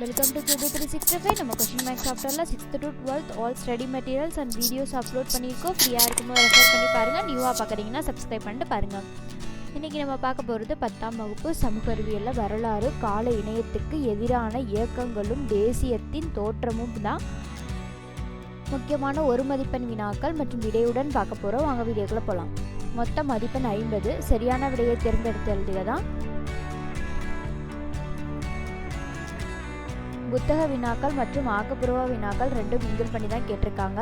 Welcome to Q B three sixty five நம்ம கொஷின் மேக்ஸ் சாப்டரில் sixth to twelfth all study materials and videos upload பண்ணியிருக்கோம். ஃப்ரீயாக இருக்கும்போது ரெஃபர் பண்ணி பாருங்கள் நியூவாக பார்க்குறீங்கன்னா சப்ஸ்கிரைப் பண்ணிட்டு பாருங்கள் இன்றைக்கி நம்ம பார்க்க போகிறது பத்தாம் வகுப்பு சமூக அறிவியலில் வரலாறு கால இணையத்துக்கு எதிரான இயக்கங்களும் தேசியத்தின் தோற்றமும் தான் முக்கியமான ஒரு மதிப்பெண் வினாக்கள் மற்றும் விடையுடன் பார்க்க போகிறோம் வாங்க வீடியோக்குள்ளே போகலாம் மொத்த மதிப்பெண் ஐம்பது. சரியான விடையை தேர்ந்தெடுத்து எழுதுக தான். புத்தக வினாக்கள் மற்றும் ஆக்கப்பூர்வ வினாக்கள் ரெண்டும் மிங்கிள் பண்ணி தான் கேட்டிருக்காங்க.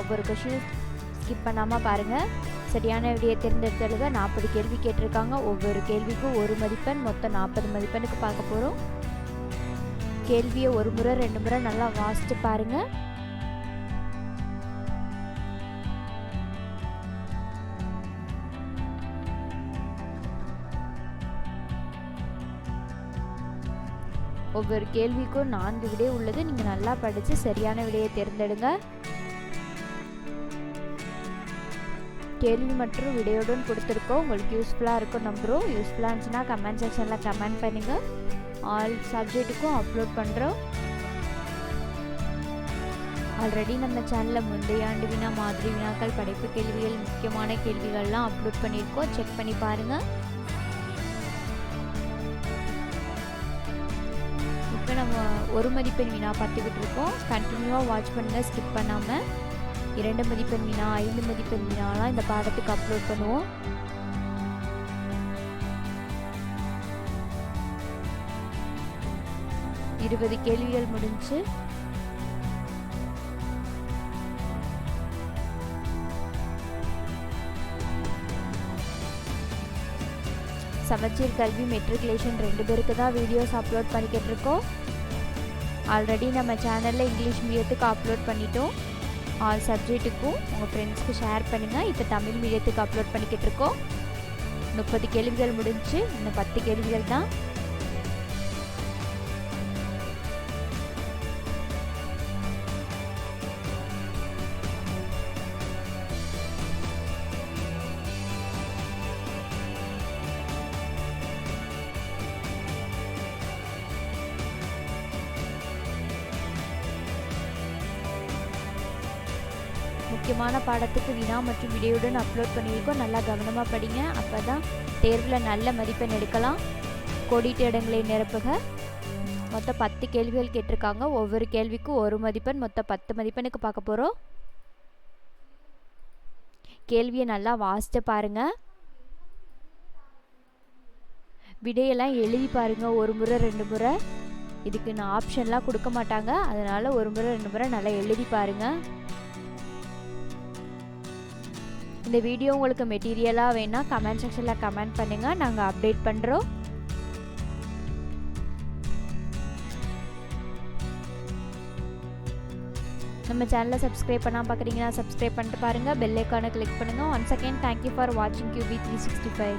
ஒவ்வொரு கொஷினும் ஸ்கிப் பண்ணாமல் பாருங்கள் சரியான விடையை தேர்ந்தெடுத்து நாற்பது கேள்வி கேட்டிருக்காங்க. ஒவ்வொரு கேள்விக்கும் ஒரு மதிப்பெண் மொத்தம் நாற்பது மதிப்பெண்ணுக்கு பார்க்க போகிறோம் கேள்வியை ஒரு முறை ரெண்டு முறை நல்லா வாசித்து பாருங்கள் ஒவ்வொரு கேள்விக்கும் நான்கு விடை உள்ளது. நீங்கள் நல்லா படித்து சரியான விடையை தேர்ந்தெடுங்க. கேள்வி மற்றும் விடையுடன் கொடுத்துருக்கோம். உங்களுக்கு யூஸ்ஃபுல்லாக இருக்கும் நம்புகிறோம் யூஸ்ஃபுல்லாக இருந்துச்சுன்னா கமெண்ட் செக்ஷனில் கமெண்ட் பண்ணுங்கள் ஆல் சப்ஜெக்ட்டுக்கும் அப்லோட் பண்ணுறோம் ஆல்ரெடி நம்ம சேனலில் முந்தைய ஆண்டு வினா மாதிரி வினாக்கள் படைப்பு கேள்விகள் முக்கியமான கேள்விகள்லாம் அப்லோட் பண்ணியிருக்கோம். செக் பண்ணி பாருங்கள் இப்போ நம்ம ஒரு மதிப்பெண் வினா பார்த்துக்கிட்டு இருக்கோம். கண்டினியூவாக வாட்ச் பண்ணுங்கள் ஸ்கிப் பண்ணாமல் இரண்டு மதிப்பெண் வினா ஐந்து மதிப்பெண் வினாலாம் இந்த பாடத்துக்கு அப்லோட் பண்ணுவோம். இருபது கேள்விகள் முடிஞ்சு சமச்சீர் கல்வி மெட்ரிகுலேஷன் ரெண்டு பேருக்கு தான் வீடியோஸ் அப்லோட் பண்ணிக்கிட்டு இருக்கோம் ஆல்ரெடி நம்ம சேனலில் இங்கிலீஷ் மீடியத்துக்கு அப்லோட் பண்ணிட்டோம். ஆல் சப்ஜெக்ட்டுக்கும் உங்கள் ஃப்ரெண்ட்ஸ்க்கு ஷேர் பண்ணுங்கள் இப்போ தமிழ் மீடியத்துக்கு அப்லோட் பண்ணிக்கிட்டு இருக்கோம் முப்பது கேள்விகள் முடிஞ்சு இன்னும் பத்து கேள்விகள் தான். முக்கியமான பாடத்துக்கு வினா மற்றும் விடையுடன் அப்லோட் பண்ணியிருக்கோம். நல்லா கவனமாக படிங்க. அப்போ தான் தேர்வில் நல்ல மதிப்பெண் எடுக்கலாம். கோடிட்ட இடங்களை நிரப்புக. மொத்தம் பத்து கேள்விகள் கேட்டிருக்காங்க. ஒவ்வொரு கேள்விக்கும் ஒரு மதிப்பெண் மொத்தம் பத்து மதிப்பெண்ணுக்கு பார்க்க போகிறோம் கேள்வியை நல்லா வாசித்து பாருங்கள் விடையெல்லாம் எழுதி பாருங்கள் ஒரு முறை ரெண்டு முறை. இதுக்கு நான் ஆப்ஷன்லாம் கொடுக்க மாட்டாங்க. அதனால் ஒரு முறை ரெண்டு முறை நல்லா எழுதி பாருங்கள் இந்த வீடியோ உங்களுக்கு மெட்டீரியலாக வேணால் கமெண்ட் செக்ஷனில் கமெண்ட் பண்ணுங்கள் நாங்கள் அப்டேட் பண்ணுறோம் நம்ம சேனலை சப்ஸ்கிரைப் பண்ணால் பார்க்குறீங்கன்னா சப்ஸ்கிரைப் பண்ணிட்டு பாருங்கள் பெல் ஐக்கானை கிளிக் பண்ணுங்கள் one second thank you for வாட்சிங் Q B three sixty five